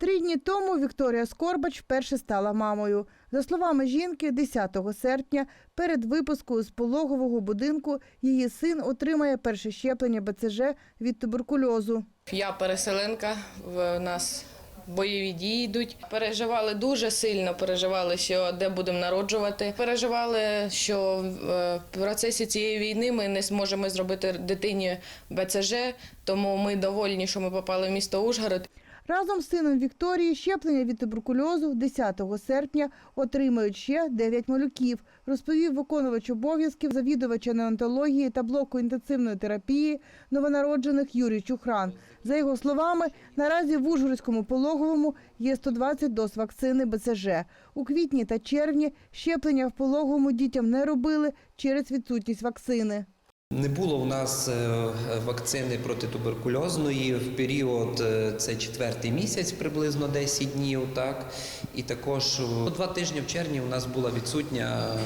Три дні тому Вікторія Скорбач вперше стала мамою. За словами жінки, 10 серпня перед випускою з пологового будинку її син отримає перше щеплення БЦЖ від туберкульозу. Я переселенка, в нас бойові дії йдуть. Переживали дуже сильно, переживали, що де будемо народжувати. Переживали, що е, в процесі цієї війни ми не зможемо зробити дитині БЦЖ, тому ми довольні, що ми попали в місто Ужгород. Разом з сином Вікторії щеплення від туберкульозу 10 серпня отримають ще 9 малюків, розповів виконувач обов'язків завідувача неонтології та блоку інтенсивної терапії новонароджених Юрій Чухран. За його словами, наразі в Ужгородському пологовому є 120 доз вакцини БЦЖ. У квітні та червні щеплення в пологовому дітям не робили через відсутність вакцини. Не було в нас вакцини вакцини протитуберкульозної в період е, це четвертий місяць, приблизно 10 днів. Так і також е, два тижні в червні у нас була відсутня е,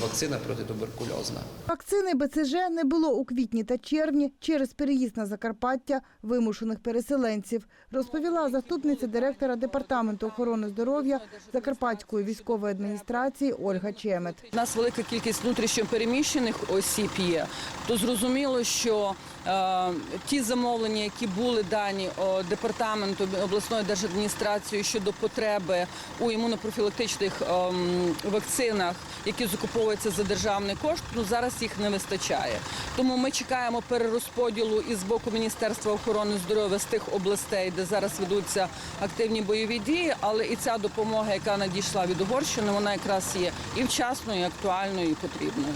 вакцина протитуберкульозна. Вакцини БЦЖ не було у квітні та червні через переїзд на Закарпаття вимушених переселенців, розповіла заступниця директора департаменту охорони здоров'я Закарпатської військової адміністрації Ольга Чемет. У нас велика кількість внутрішньопереміщених осіб є, то зрозуміло, що е, ті замовлення, які були дані департаменту обласної держадміністрації щодо потреби у імунопрофілактичних ем, вакцинах, які закуповуються за державний кошт, ну зараз їх не вистачає. Тому ми чекаємо перерозподілу із боку Міністерства охорони здоров'я з тих областей, де зараз ведуться активні бойові дії. Але і ця допомога, яка надійшла від Угорщини, вона якраз є і вчасною, і актуальною, і потрібною.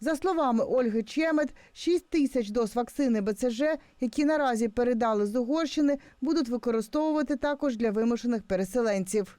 За словами Ольги Чемет, 6 тисяч доз вакцини БЦЖ, які наразі передали з Угорщини, будуть використовувати також для вимушених переселенців.